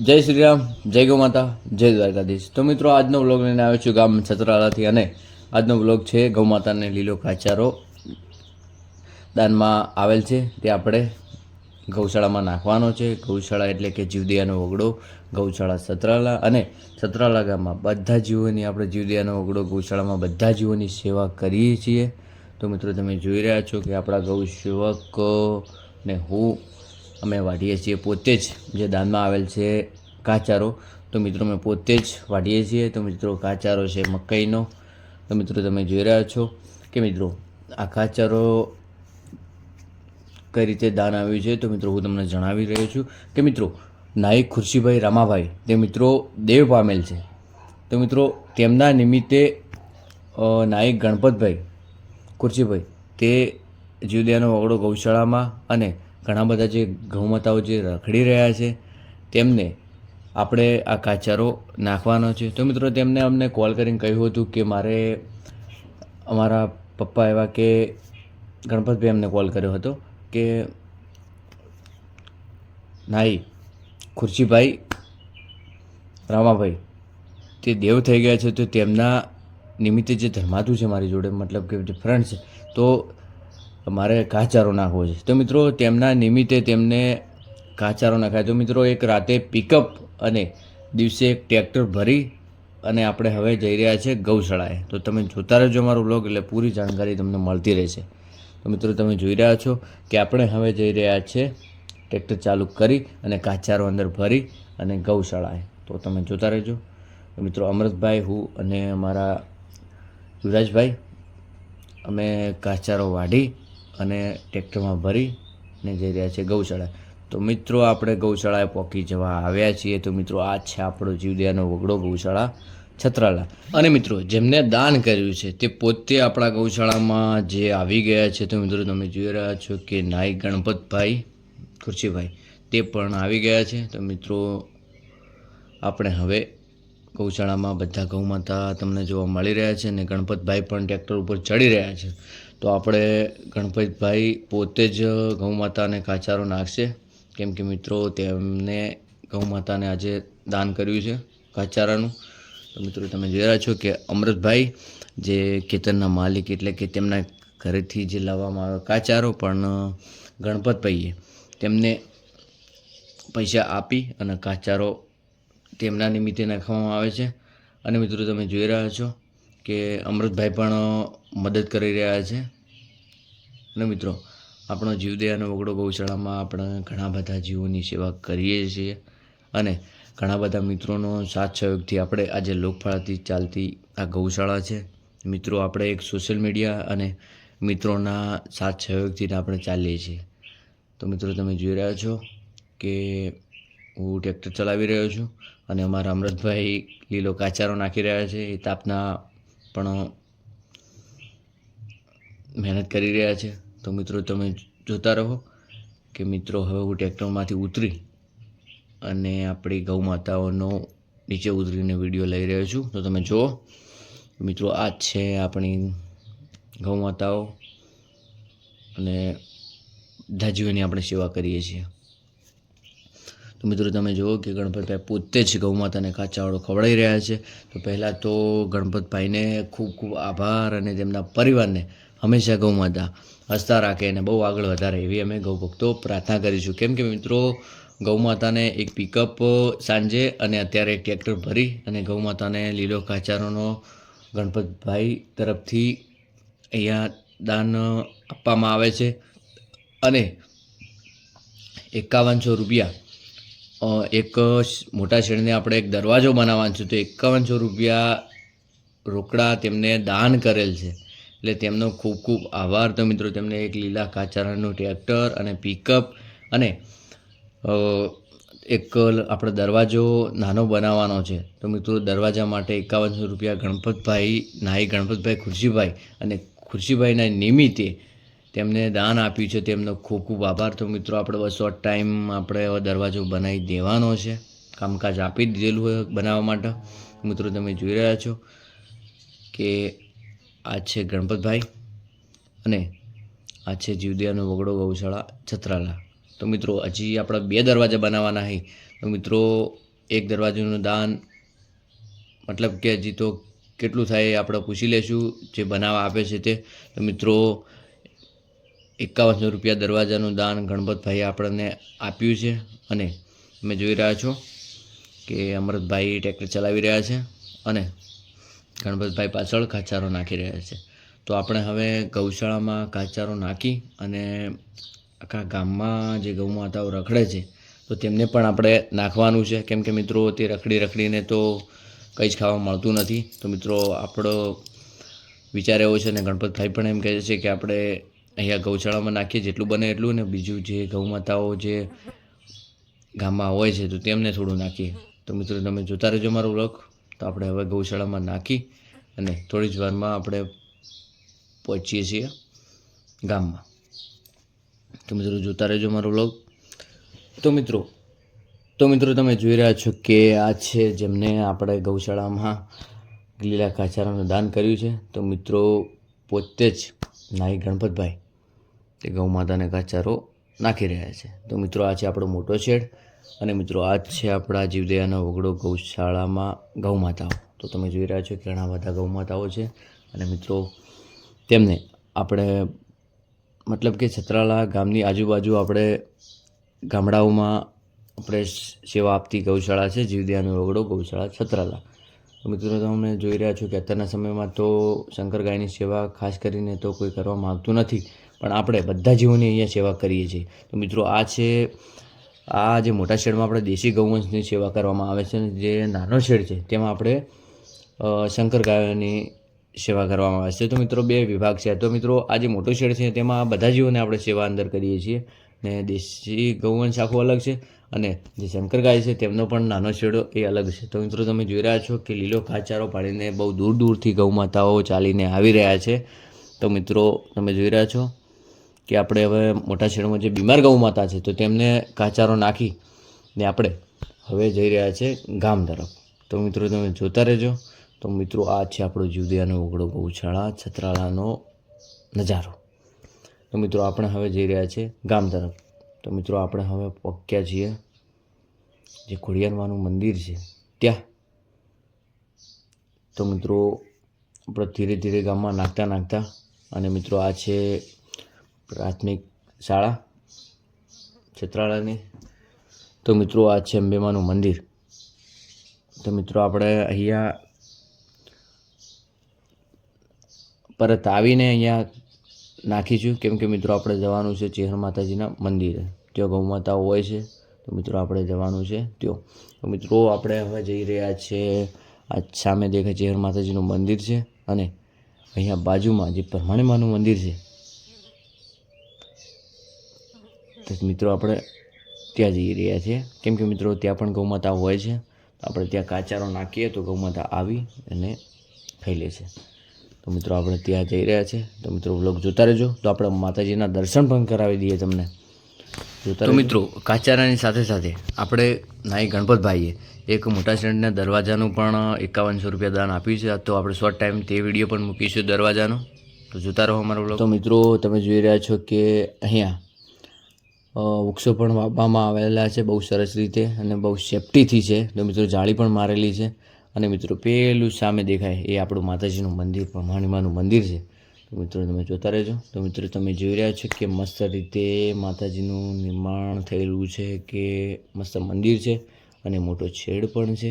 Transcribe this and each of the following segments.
જય શ્રી રામ, જય ગૌ માતા, જય દ્વારકાધીશ. તો મિત્રો, આજનો વ્લોગ લઈને આવ્યો છું ગામ છત્રાલાથી અને આજનો વ્લોગ છે ગૌ માતાને લીલો કાચારો દાનમાં આવેલ છે. તે આપણે ગૌશાળામાં નાખવાનો છે. ગૌશાળા એટલે કે જીવદિયાનો ઓગળો, ગૌશાળા સતરાલા અને સતરાલા ગામમાં બધા જીવોની આપણે જીવદિયાનો ઓગળો, ગૌશાળામાં બધા જીવોની સેવા કરીએ છીએ. તો મિત્રો, તમે જોઈ રહ્યા છો કે આપણા ગૌ સેવક હું અમે વાઢીએ છીએ પોતે જ. જે દાનમાં આવેલ છે કાચારો, તો મિત્રો અમે પોતે જ વાઢીએ છીએ. તો મિત્રો કાચારો છે મકાઈનો. તો મિત્રો તમે જોઈ રહ્યા છો કે મિત્રો આ કાચારો કઈ રીતે દાન આવ્યું છે? તો મિત્રો હું તમને જણાવી રહ્યો છું કે મિત્રો નાયક ખુરશીભાઈ રામાભાઈ, તે મિત્રો દેવ પામેલ છે. તો મિત્રો તેમના નિમિત્તે નાયક ગણપતભાઈ ખુરશીભાઈ, તે જીવદયાનો વગડો ગૌશાળામાં અને ઘણા બધા જે ગૌમાતાઓ જે રખડી રહ્યા છે, તેમને આપણે આ કાચારો નાખવાનો છે. તો મિત્રો, તેમને અમને કોલ કરીને કહ્યું હતું કે મારે અમારા પપ્પા એવા કે ગણપતભાઈ અમને કોલ કર્યો હતો કે, નાઈ, ખુરશીભાઈ, રામાભાઈ, તે દેવ થઈ ગયા છે, તો તેમના નિમિત્તે જે ધર્માતું છે મારી જોડે, મતલબ કે જે ફ્રેન્ડ છે. તો મારે કાચારો નાખવો છે. તો મિત્રો, તેમના નિમિત્તે તેમને કાચારો નાખાય. તો મિત્રો, એક રાતે પિકઅપ અને દિવસે એક ટ્રેક્ટર ભરી અને આપણે હવે જઈ રહ્યા છે ગૌશાળાએ. તો તમે જોતા રહેજો અમારો બ્લોગ એટલે પૂરી જાણકારી તમને મળતી રહેશે. તો મિત્રો, તમે જોઈ રહ્યા છો કે આપણે હવે જઈ રહ્યા છે ટ્રેક્ટર ચાલુ કરી અને કાચારો અંદર ભરી અને ગૌશાળાએ. તો તમે જોતા રહેજો. મિત્રો અમૃતભાઈ હું અને અમારા યુવરાજભાઈ, અમે કાચારો વાઢી અને ટ્રેક્ટરમાં ભરીને જઈ રહ્યા છે ગૌશાળા. તો મિત્રો, આપણે ગૌશાળાએ પહોંચી જવા આવ્યા છીએ. તો મિત્રો, આ છે આપણો જીવદયાનો વગડો ગૌશાળા છત્રાલા. અને મિત્રો, જેમને દાન કર્યું છે, તે પોતે આપણા ગૌશાળામાં જે આવી ગયા છે, તો મિત્રો, તમે જોઈ રહ્યા છો કે નાઈ ગણપતભાઈ ખુરશીભાઈ, તે પણ આવી ગયા છે. તો મિત્રો, આપણે હવે ગૌશાળામાં બધા ગૌમાતા તમને જોવા મળી રહ્યા છે અને ગણપતભાઈ પણ ટ્રેક્ટર ઉપર ચડી રહ્યા છે. તો આપણે ગણપતભાઈ પોતે જ ગૌમાતાને કાચારો નાખશે. કેમ કે મિત્રો તેમને ગૌમાતાને આજે દાન કર્યું છે કાચારાનું. તો મિત્રો તમે જોઈ રહ્યા છો કે અમૃતભાઈ જે ખેતરના માલિક એટલે કે તેમના ઘરેથી જે લાવવામાં આવે કાચારો પણ ગણપતભાઈએ તેમને પૈસા આપી અને કાચારો તેમના નિમિત્તે નાખવામાં આવે છે. અને મિત્રો તમે જોઈ રહ્યા છો કે અમૃતભાઈ પણ મદદ કરી રહ્યા છે. અને મિત્રો, આપણો જીવદયાનો વગડો ગૌશાળામાં આપણે ઘણા બધા જીવોની સેવા કરીએ છીએ. અને ઘણા બધા મિત્રોનો સાથ સહયોગથી આપણે આજે લોકફાળાથી ચાલતી આ ગૌશાળા છે. મિત્રો, આપણે એક સોશિયલ મીડિયા અને મિત્રોના સાથ સહયોગથી આપણે ચાલીએ છીએ. તો મિત્રો, તમે જોઈ રહ્યા છો કે હું ટ્રેક્ટર ચલાવી રહ્યો છું. અને અમારા અમૃતભાઈ લીલો કાચારો નાખી રહ્યા છે, એ તાપના પણ મહેનત કરી રહ્યા છે. તો મિત્રો, તમે જોતા રહો કે મિત્રો, હવે હું ટ્રેક્ટરમાંથી ઉતરી અને આપણી ગૌ માતાઓનો નીચે ઉતરીને વીડિયો લઈ રહ્યો છું. તો તમે જુઓ, મિત્રો, આ જ છે આપણી ગૌ માતાઓ અને દાજીઓની આપણે સેવા કરીએ છીએ. તો મિત્રો, તમે જુઓ કે ગણપતભાઈ પોતે જ ગૌમાતાને કાચાવાળો ખવડાવી રહ્યા છે. તો પહેલાં તો ગણપતભાઈને ખૂબ ખૂબ આભાર અને તેમના પરિવારને હંમેશા ગૌમાતા હસતા રાખે અને બહુ આગળ વધારે એવી અમે ગૌ ભક્તો પ્રાર્થના કરીશું. કેમ કે મિત્રો, ગૌમાતાને એક પિકઅપ સાંજે અને અત્યારે એક ટ્રેક્ટર ભરી અને ગૌમાતાને લીલો કાચારોનો ગણપતભાઈ તરફથી અહીંયા દાન આપવામાં આવે છે. અને એકાવનસો રૂપિયા એક મોટા શેરને આપણે એક દરવાજો બનાવવાનો છે તો એકાવનસો રૂપિયા રોકડા તેમને દાન કરેલ છે. એટલે તેમનો ખૂબ ખૂબ આભાર તો મિત્રો, તેમને એક લીલા કાચારાનું ટ્રેક્ટર અને પિકઅપ અને એક આપણે દરવાજો નાનો બનાવવાનો છે. તો મિત્રો, દરવાજા માટે એકાવનસો રૂપિયા ગણપતભાઈ નાઈ, ગણપતભાઈ ખુરશીભાઈ અને ખુરશીભાઈના નિમિત્તે તેમને દાન આપ્યું છે, તેમનો ખૂબ ખૂબ આભાર. તો મિત્રો, આપણે બસ ટાઈમ આપણે દરવાજો બનાવી દેવાનો છે. કામકાજ આપી દીધેલું હોય બનાવવા માટે. મિત્રો, તમે જોઈ રહ્યા છો કે આ છે ગણપતભાઈ અને આ છે જીવદયાનો વગડો ગૌશાળા છત્રાલા. તો મિત્રો, હજી આપણે બે દરવાજા બનાવવાના છે તો મિત્રો, એક દરવાજાનું દાન મતલબ કે હજી તો કેટલું થાય એ આપણે પૂછી લેશું. જે બનાવવા આપે છે તે. તો મિત્રો એકાવનસો રૂપિયા દરવાજાનું દાન ગણપતભાઈએ આપણને આપ્યું છે અને તમે જોઈ રહ્યા છો કે અમૃતભાઈ ટ્રેક્ટર ચલાવી રહ્યા છે અને ગણપતભાઈ પાછળ ખાચારો નાખી રહ્યા છે. તો આપણે હવે ગૌશાળામાં કાચારો નાખી અને આખા ગામમાં જે ગૌ માતાઓ રખડે છે, તો તેમને પણ આપણે નાખવાનું છે. કેમ કે મિત્રો, તે રખડી રખડીને તો કંઈ જ ખાવા મળતું નથી. તો મિત્રો, આપણો વિચાર એવો છે ને ગણપતભાઈ પણ એમ કહે છે કે આપણે અહીંયા ગૌશાળામાં નાખીએ, જેટલું બને એટલું ને બીજું જે ગૌમાતાઓ જે ગામમાં હોય છે, તો તેમને થોડું નાખીએ. તો મિત્રો, તમે જોતા રહેજો મારું વ્લોગ. તો આપણે હવે ગૌશાળામાં નાખી અને થોડી જ વારમાં આપણે પહોંચીએ છીએ ગામમાં. તો મિત્રો, જોતા રહેજો મારો વ્લોગ. તો મિત્રો તો મિત્રો, તમે જોઈ રહ્યા છો કે આ છે જેમને આપણે ગૌશાળામાં લીલા કાચારાનું દાન કર્યું છે. તો મિત્રો, પોતે જ નાઈ ગણપતભાઈ. તે ગૌ માતાને કાચારો નાખી રહ્યા છે. તો મિત્રો, આ છે આપણો મોટો શેડ અને મિત્રો, આ જ છે આપણા જીવદયાનો વગડો ગૌશાળામાં ગૌ માતાઓ. તો તમે જોઈ રહ્યા છો કે ઘણા બધા ગૌ માતાઓ છે અને મિત્રો, તેમને આપણે મતલબ કે છત્રાલા ગામની આજુબાજુ આપણે ગામડાઓમાં આપણે સેવા આપતી ગૌશાળા છે, જીવદયાનો વગડો ગૌશાળા છત્રાલા. મિત્રો તમે જોઈ રહ્યા છો કે અત્યારના સમયમાં તો શંકર ગાયની સેવા ખાસ કરીને તો કોઈ કરવા માગતું નથી. પણ આપણે બધા જીવોની અહીંયા સેવા કરીએ છીએ. તો મિત્રો, આ છે, આ જે મોટા શેડમાં આપણે દેશી ગૌવંશની સેવા કરવામાં આવે છે જે નાનો શેડ છે, તેમાં આપણે શંકર ગાયોની સેવા કરવામાં આવે છે. તો મિત્રો, બે વિભાગ છે. તો મિત્રો, આ જે મોટો શેડ છે, તેમાં બધા જીવોને આપણે સેવા અંદર કરીએ છીએ ને દેશી ગૌવંશ આખો અલગ છે અને જે શંકર ગાય છે, તેમનો પણ નાનો શેડો એ અલગ છે. તો મિત્રો, તમે જોઈ રહ્યા છો કે લીલો ઘાસચારો પાડીને બહુ દૂર દૂરથી ગૌ માતાઓ ચાલીને આવી રહ્યા છે. તો મિત્રો, તમે જોઈ રહ્યા છો કે આપણે હવે મોટા શહેરમાં જે બીમાર ગૌ માતા છે, તો તેમને કાચારો નાખી ને આપણે હવે જઈ રહ્યા છે ગામ તરફ. તો મિત્રો તમે જોતા રહેજો. તો મિત્રો, આ છે આપણો જુદિયાનો ઓગળો ગૌશાળા, છત્રાળાનો નજારો. તો મિત્રો, આપણે હવે જઈ રહ્યા છે ગામ તરફ. તો મિત્રો, આપણે હવે પહોંચ્યા છીએ જે ખોડિયારમાંનું મંદિર છે, ત્યાં. તો મિત્રો, આપણે ધીરે ધીરે ગામમાં નાખતા નાખતા અને મિત્રો, આ છે પ્રાથમિક શાળા છત્રાળાની તો મિત્રો, આ છે અંબેમાનું મંદિર. તો મિત્રો, આપણે અહીંયા પરત આવીને અહીંયા નાખીશું. કેમ કે મિત્રો, આપણે જવાનું છે ચેહર માતાજીના મંદિરે. ત્યાં ગૌ માતાઓ હોય છે. તો મિત્રો, આપણે જવાનું છે ત્યાં. તો મિત્રો, આપણે હવે જઈ રહ્યા છે. આ સામે દેખાય ચેહર માતાજીનું મંદિર છે અને અહીંયા બાજુમાં જે પરમાણીમાનું મંદિર છે તો મિત્રો આપણે ત્યાં જઈ રહ્યા છીએ. કેમ કે મિત્રો ત્યાં પણ ગૌમાતા હોય છે. તો આપણે ત્યાં કાચારો નાખીએ તો ગૌમાતા આવી અને ખાઈ લે છે. તો મિત્રો આપણે ત્યાં જઈ રહ્યા છે તો મિત્રો બ્લોગ જોતા રહેજો. તો આપણે માતાજીના દર્શન પણ કરાવી દઈએ તમને. જોતા તો મિત્રો કાચારાની સાથે સાથે આપણે નાઈ ગણપતભાઈએ એક મોટા શેડના દરવાજાનું પણ એકાવનસો રૂપિયા દાન આપ્યું છે. તો આપણે શોર્ટ ટાઈમ તે વીડિયો પણ મૂકીશું દરવાજાનો. તો જોતા રહો અમારો બ્લોગ તો મિત્રો તમે જોઈ રહ્યા છો કે અહીંયા વૃક્ષો પણ વાવવામાં આવેલા છે, બહુ સરસ રીતે અને બહુ સેફટીથી છે. તો મિત્રો જાળી પણ મારેલી છે અને મિત્રો પેલું સામે દેખાય એ આપણું માતાજીનું મંદિર પ્રમાણીમાનું મંદિર છે. તો મિત્રો તમે જોતા રહેજો. તો મિત્રો તમે જોઈ રહ્યા છો કે મસ્ત રીતે માતાજીનું નિર્માણ થયેલું છે કે મસ્ત મંદિર છે અને મોટો છેડ પણ છે.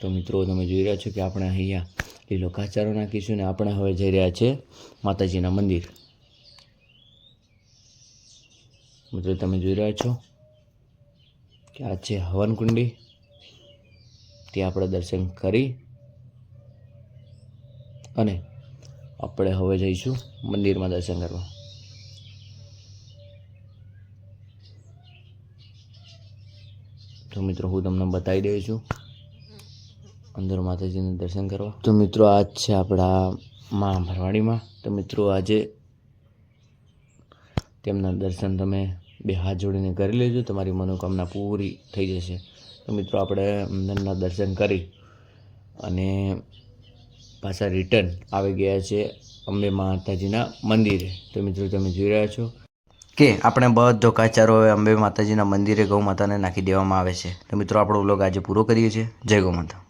તો મિત્રો તમે જોઈ રહ્યા છો કે આપણે અહીંયા લીલો કાચારો નાખીશું ને આપણે હવે જઈ રહ્યા છે માતાજીના મંદિર. મિત્રો, તમે જોઈ રહ્યા છો કે આ છે હવન કુંડી ત્યાં આપણે દર્શન કરી અને આપણે હવે જઈશું મંદિરમાં દર્શન કરવા. તો મિત્રો, હું તમને બતાવી દઉં છું અંદર માતાજીને દર્શન કરવા. તો મિત્રો, આ છે આપણા મા ભરવાડીમાં. તો મિત્રો, આજે તેમના દર્શન તમે બે હાથ જોડીને કરી લેજો, તમારી મનોકામના પૂરી થઈ જશે. તો મિત્રો, આપણે અંદરના દર્શન કરી અને પાછા રિટર્ન આવી ગયા છે અંબે માતાજીના મંદિરે. તો મિત્રો, તમે જોઈ રહ્યા છો કે આપણે બધો કાચારો હવે અંબે માતાજીના મંદિરે ગૌ માતાને નાખી દેવામાં આવે છે. તો મિત્રો, આપણો વ્લોગ આજે પૂરો કરીએ છીએ. જય ગૌ માતા.